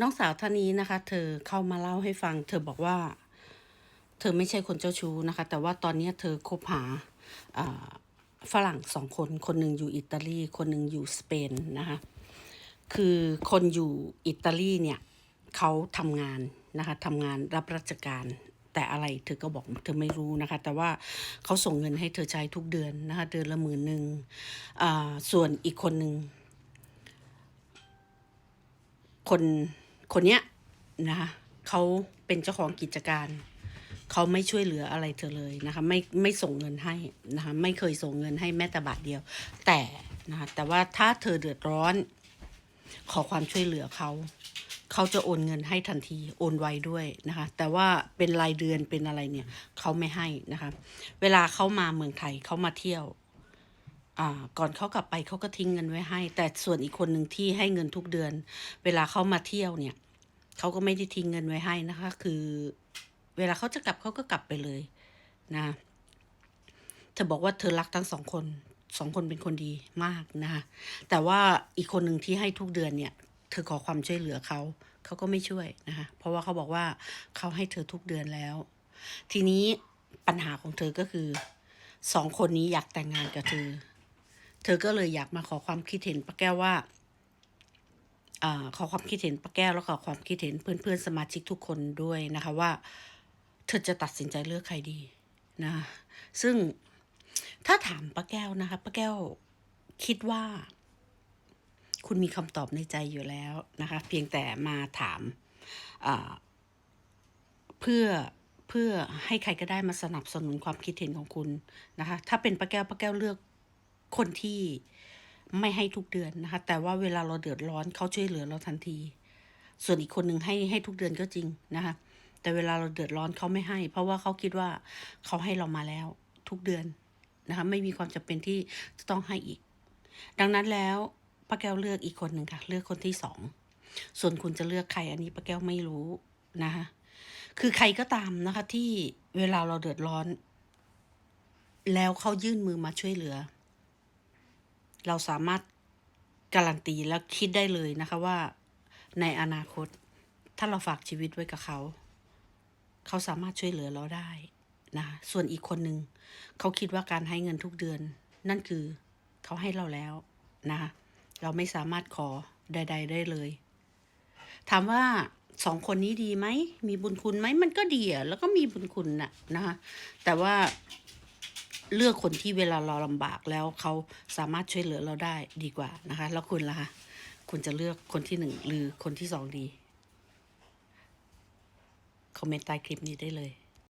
น้องสาวท่านนี้นะคะ เธอเข้ามาเล่าให้ฟัง เธอบอกว่า เธอไม่ใช่คนเจ้าชู้นะคะ แต่ว่าตอนนี้เธอคบหาฝรั่งสองคน คนหนึ่งอยู่อิตาลี คนหนึ่งอยู่สเปนนะคะ คือคนอยู่อิตาลีเนี่ยเขาทำงานนะคะทำงานรับราชการแต่อะไรเธอก็บอกเธอไม่รู้นะคะ แต่ว่าเขาส่งเงินให้เธอใช้ทุกเดือนนะคะ เดือนละหมื่นหนึ่งอ่าส่วนอีกคนหนึ่งคน คนเนี้ยนะคะเขาเป็นเจ้าของกิจการเขาไม่ช่วยเหลืออะไรเธอเลยนะคะ ไม่ไม่ส่งเงินให้นะคะ ไม่เคยส่งเงินให้แม้แต่บาทเดียว แต่นะคะแต่ว่าถ้าเธอเดือดร้อน ขอความช่วยเหลือเขาเขาจะโอนเงินให้ทันทีโอนไวด้วยนะคะ แต่ว่าเป็นรายเดือนเป็นอะไรเนี่ยเขาไม่ให้นะคะ เวลาเขามาเมืองไทยเขามาเที่ยว ก่อนเขากลับไปเขาก็ทิ้งเงินไว้ให้ แต่ส่วนอีกคนหนึ่งที่ให้เงินทุกเดือน เวลาเขามาเที่ยวเนี่ยเขาก็ไม่ได้ทิ้งเงินไว้ให้นะคะ คือ เวลาเขาจะกลับเขาก็กลับไปเลยนะเธอบอกว่าเธอรักทั้งสองคนสองคนเป็นคนดีมากนะคะแต่ว่าอีกคนหนึ่งที่ให้ทุกเดือนเนี่ย เธอขอความช่วยเหลือเขาเขาก็ไม่ช่วยนะคะเพราะว่าเขาบอกว่าเขาให้เธอทุกเดือนแล้ว ทีนี้ปัญหาของเธอก็คือสองคนนี้อยากแต่งงานกับเธอ เธอก็เลยอยากมาขอความคิดเห็นป้าแก้วว่าอ่าขอความคิดเห็นป้าแก้วแล้วขอความคิดเห็นเพื่อนๆสมาชิกทุกคนด้วยนะคะว่า เธอจะตัดสินใจเลือกใครดีนะ ซึ่งถ้าถามป้าแก้วนะคะป้าแก้วคิดว่า คุณมีคำตอบในใจอยู่แล้วนะคะ เพียงแต่มาถามอ่าเพื่อเพื่อให้ใครก็ได้มาสนับสนุนความคิดเห็นของคุณนะคะ ถ้าเป็นป้าแก้วป้าแก้วเลือก คนที่ไม่ให้ทุกเดือนนะคะ แต่ว่าเวลาเราเดือดร้อนเขาช่วยเหลือเราทันที ส่วนอีกคนหนึ่งให้ให้ทุกเดือนก็จริงนะคะ แต่เวลาเราเดือดร้อนเขาไม่ให้ เพราะว่าเขาคิดว่าเขาให้เรามาแล้วทุกเดือนนะคะ ไม่มีความจำเป็นที่จะต้องให้อีก ดังนั้นแล้วป้าแก้วเลือกอีกคนหนึ่งค่ะ เลือกคนที่สองส่วนคุณจะเลือกใครอันนี้ป้าแก้วไม่รู้นะคะคือใครก็ตามนะคะที่เวลาเราเดือดร้อน แล้วเขายื่นมือมาช่วยเหลือ เราสามารถการันตีแล้วคิดได้เลยนะคะว่าในอนาคต ถ้าเราฝากชีวิตไว้กับเขา เขาสามารถช่วยเหลือเราได้นะส่วนอีกคนหนึ่งเขาคิดว่าการให้เงินทุกเดือน นั่นคือเขาให้เราแล้วนะคะเราไม่สามารถขอใด ๆ ได้เลย ถามว่าสองคนนี้ดีไหม มีบุญคุณไหม มันก็ดีอะแล้วก็มีบุญคุณน่ะนะคะแต่ว่า เลือกคนที่เวลาเราลำบากแล้วเขาสามารถช่วยเหลือเราได้ดีกว่านะคะ แล้วคุณล่ะคะคุณจะเลือกคนที่หนึ่งหรือคนที่สองดี คอมเมนต์ใต้คลิปนี้ได้เลย